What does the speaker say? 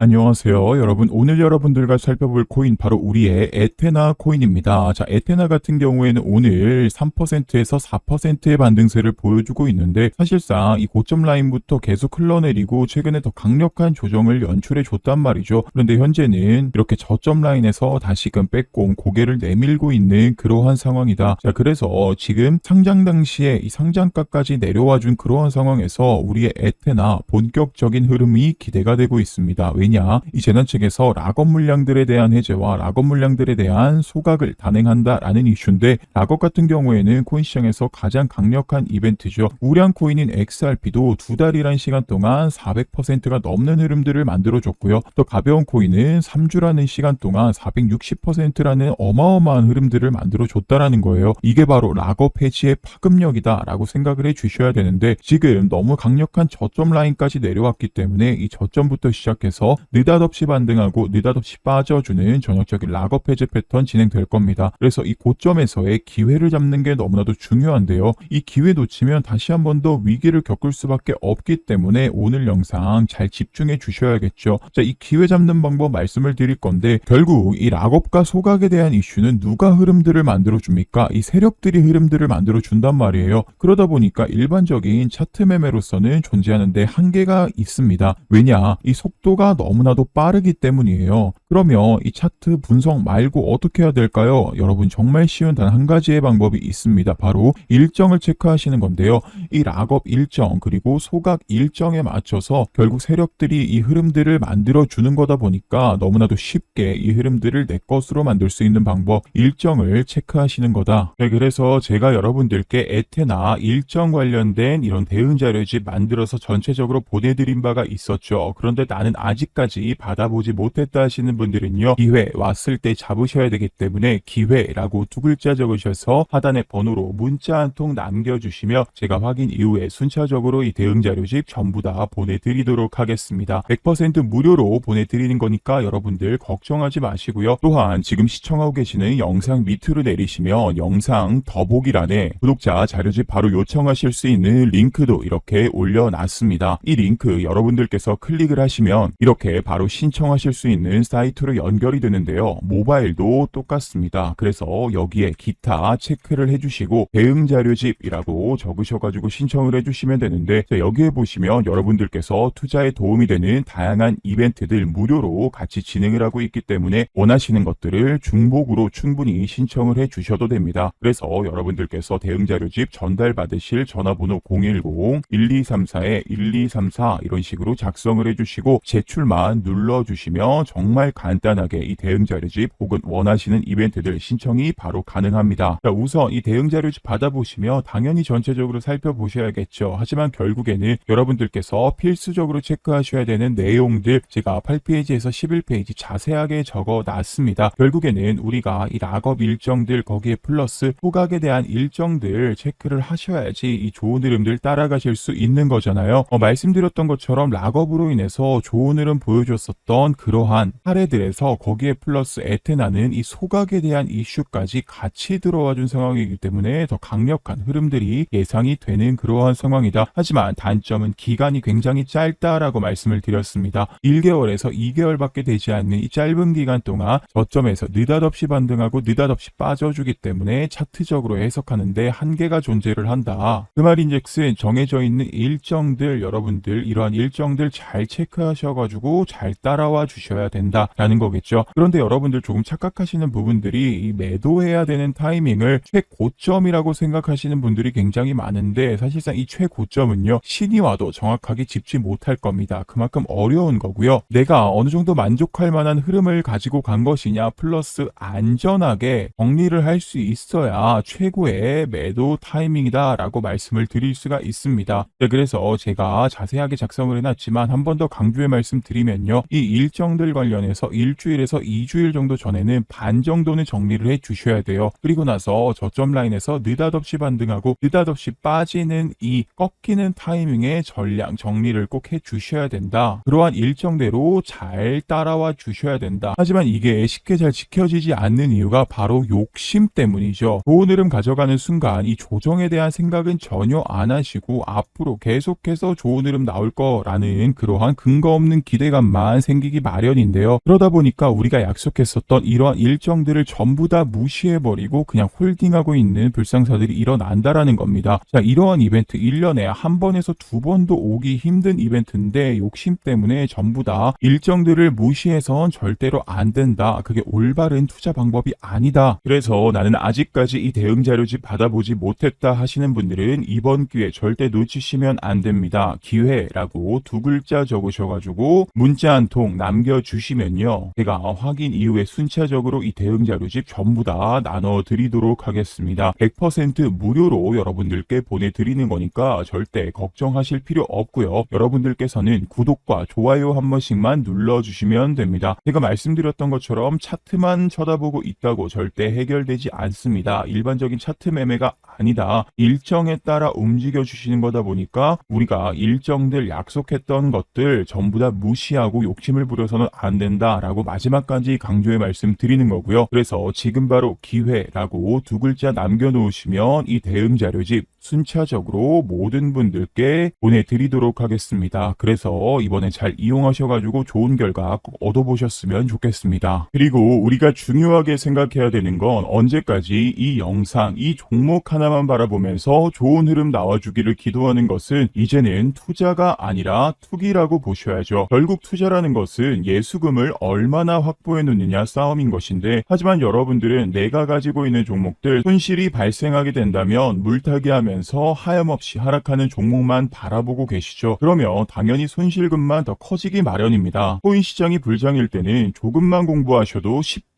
안녕하세요. 여러분, 오늘 여러분들과 살펴볼 코인 바로 우리의 에테나 코인입니다. 자, 에테나 같은 경우에는 오늘 3%에서 4%의 반등세를 보여주고 있는데 사실상 이 고점 라인부터 계속 흘러내리고 최근에 더 강력한 조정을 연출해 줬단 말이죠. 그런데 현재는 이렇게 저점 라인에서 다시금 빼꼼 고개를 내밀고 있는 그러한 상황이다. 자, 그래서 지금 상장 당시에 이 상장가까지 내려와 준 그러한 상황에서 우리의 에테나 본격적인 흐름이 기대가 되고 있습니다. 왜 냐? 이 재단 측에서 락업 물량들에 대한 해제와 락업 물량들에 대한 소각을 단행한다라는 이슈인데 락업 같은 경우에는 코인 시장에서 가장 강력한 이벤트죠. 우량 코인인 XRP도 두 달이란 시간 동안 400%가 넘는 흐름들을 만들어줬고요. 또 가벼운 코인은 3주라는 시간 동안 460%라는 어마어마한 흐름들을 만들어줬다라는 거예요. 이게 바로 락업 해지의 파급력이다라고 생각을 해주셔야 되는데 지금 너무 강력한 저점 라인까지 내려왔기 때문에 이 저점부터 시작해서 느닷없이 반등하고 느닷없이 빠져주는 전형적인 락업 해제 패턴 진행될 겁니다. 그래서 이 고점에서의 기회를 잡는 게 너무나도 중요한데요. 이 기회 놓치면 다시 한 번 더 위기를 겪을 수밖에 없기 때문에 오늘 영상 잘 집중해 주셔야겠죠. 자, 이 기회 잡는 방법 말씀을 드릴 건데 결국 이 락업과 소각에 대한 이슈는 누가 흐름들을 만들어 줍니까? 이 세력들이 흐름들을 만들어 준단 말이에요. 그러다 보니까 일반적인 차트 매매로서는 존재하는데 한계가 있습니다. 왜냐? 이 속도가 너무 나도 빠르기 때문이에요. 그러면 이 차트 분석 말고 어떻게 해야 될까요? 여러분 정말 쉬운 단 한 가지의 방법이 있습니다. 바로 일정을 체크하시는 건데요. 이 락업 일정 그리고 소각 일정에 맞춰서 결국 세력들이 이 흐름들을 만들어 주는 거다 보니까 너무나도 쉽게 이 흐름들을 내 것으로 만들 수 있는 방법 일정을 체크하시는 거다. 네, 그래서 제가 여러분들께 에테나 일정 관련된 이런 대응 자료집 만들어서 전체적으로 보내드린 바가 있었죠. 그런데 나는 아직 까지 받아보지 못했다 하시는 분들은요. 기회 왔을 때 잡으셔야 되기 때문에 기회라고 두 글자 적으셔서 하단의 번호로 문자 한 통 남겨주시며 제가 확인 이후에 순차적으로 이 대응 자료집 전부 다 보내드리도록 하겠습니다. 100% 무료로 보내드리는 거니까 여러분들 걱정하지 마시고요. 또한 지금 시청하고 계시는 영상 밑으로 내리시면 영상 더보기란에 구독자 자료집 바로 요청하실 수 있는 링크도 이렇게 올려놨습니다. 이 링크 여러분들께서 클릭을 하시면 이렇게 바로 신청하실 수 있는 사이트로 연결이 되는데요. 모바일도 똑같습니다. 그래서 여기에 기타 체크를 해주시고 대응 자료집이라고 적으셔가지고 신청을 해주시면 되는데 자, 여기에 보시면 여러분들께서 투자에 도움이 되는 다양한 이벤트들 무료로 같이 진행을 하고 있기 때문에 원하시는 것들을 중복으로 충분히 신청을 해주셔도 됩니다. 그래서 여러분들께서 대응 자료집 전달 받으실 전화번호 010-1234-1234 이런 식으로 작성을 해주시고 제출만 눌러주시면 정말 간단하게 이 대응 자료집 혹은 원하시는 이벤트들 신청이 바로 가능합니다. 자, 우선 이 대응 자료집 받아보시면 당연히 전체적으로 살펴보셔야겠죠. 하지만 결국에는 여러분들께서 필수적으로 체크하셔야 되는 내용들 제가 8페이지에서 11페이지 자세하게 적어 놨습니다. 결국에는 우리가 이 락업 일정들 거기에 플러스 후각에 대한 일정들 체크를 하셔야지 이 좋은 흐름들 따라가실 수 있는 거잖아요. 어, 말씀드렸던 것처럼 락업으로 인해서 좋은 흐름 보여줬었던 그러한 사례들에서 거기에 플러스 에테나는 이 소각에 대한 이슈까지 같이 들어와 준 상황이기 때문에 더 강력한 흐름들이 예상이 되는 그러한 상황이다. 하지만 단점은 기간이 굉장히 짧다라고 말씀을 드렸습니다. 1개월에서 2개월밖에 되지 않는 이 짧은 기간 동안 저점에서 느닷없이 반등하고 느닷없이 빠져주기 때문에 차트적으로 해석하는데 한계가 존재를 한다. 그 말인즉슨 정해져 있는 일정들 여러분들 이러한 일정들 잘 체크하셔가지고 잘 따라와 주셔야 된다라는 거겠죠. 그런데 여러분들 조금 착각하시는 부분들이 이 매도해야 되는 타이밍을 최고점이라고 생각하시는 분들이 굉장히 많은데 사실상 이 최고점은요 신이 와도 정확하게 짚지 못할 겁니다. 그만큼 어려운 거고요. 내가 어느 정도 만족할 만한 흐름을 가지고 간 것이냐 플러스 안전하게 정리를 할 수 있어야 최고의 매도 타이밍이다라고 말씀을 드릴 수가 있습니다. 네, 그래서 제가 자세하게 작성을 해놨지만 한 번 더 강조해 말씀드리 면요. 이 일정들 관련해서 일주일에서 2주일 정도 전에는 반 정도는 정리를 해 주셔야 돼요. 그리고 나서 저점 라인에서 느닷없이 반등하고 느닷없이 빠지는 이 꺾이는 타이밍의 전량 정리를 꼭 해 주셔야 된다. 그러한 일정대로 잘 따라와 주셔야 된다. 하지만 이게 쉽게 잘 지켜지지 않는 이유가 바로 욕심 때문이죠. 좋은 흐름 가져가는 순간 이 조정에 대한 생각은 전혀 안 하시고 앞으로 계속해서 좋은 흐름 나올 거라는 그러한 근거 없는 기대 피해감만 생기기 마련인데요. 그러다 보니까 우리가 약속했었던 이러한 일정들을 전부 다 무시해버리고 그냥 홀딩하고 있는 불상사들이 일어난다라는 겁니다. 자, 이러한 이벤트 1년에 한 번에서 두 번도 오기 힘든 이벤트인데 욕심 때문에 전부 다 일정들을 무시해선 절대로 안 된다. 그게 올바른 투자 방법이 아니다. 그래서 나는 아직까지 이 대응 자료집 받아보지 못했다 하시는 분들은 이번 기회 절대 놓치시면 안 됩니다. 기회라고 두 글자 적으셔가지고 문자 한 통 남겨주시면요. 제가 확인 이후에 순차적으로 이 대응 자료집 전부 다 나눠드리도록 하겠습니다. 100% 무료로 여러분들께 보내드리는 거니까 절대 걱정하실 필요 없고요. 여러분들께서는 구독과 좋아요 한 번씩만 눌러주시면 됩니다. 제가 말씀드렸던 것처럼 차트만 쳐다보고 있다고 절대 해결되지 않습니다. 일반적인 차트 매매가 아니다. 일정에 따라 움직여 주시는 거다 보니까 우리가 일정들 약속했던 것들 전부 다 무시 하고 욕심을 부려서는 안 된다라고 마지막까지 강조해 말씀 드리는 거고요. 그래서 지금 바로 기회라고 두 글자 남겨놓으시면 이 대응 자료집 순차적으로 모든 분들께 보내드리도록 하겠습니다. 그래서 이번에 잘 이용하셔가지고 좋은 결과 꼭 얻어보셨으면 좋겠습니다. 그리고 우리가 중요하게 생각해야 되는 건 언제까지 이 영상, 이 종목 하나만 바라보면서 좋은 흐름 나와주기를 기도하는 것은 이제는 투자가 아니라 투기라고 보셔야죠. 결국 투자라는 것은 예수금을 얼마나 확보해 놓느냐 싸움인 것인데 하지만 여러분들은 내가 가지고 있는 종목들 손실이 발생하게 된다면 물타기 하면 서 하염없이 하락하는 종목만 바라보고 계시죠. 그러면 당연히 손실금만 더 커지기 마련입니다. 코인 시장이 불장일 때는 조금만 공부하셔도 쉽게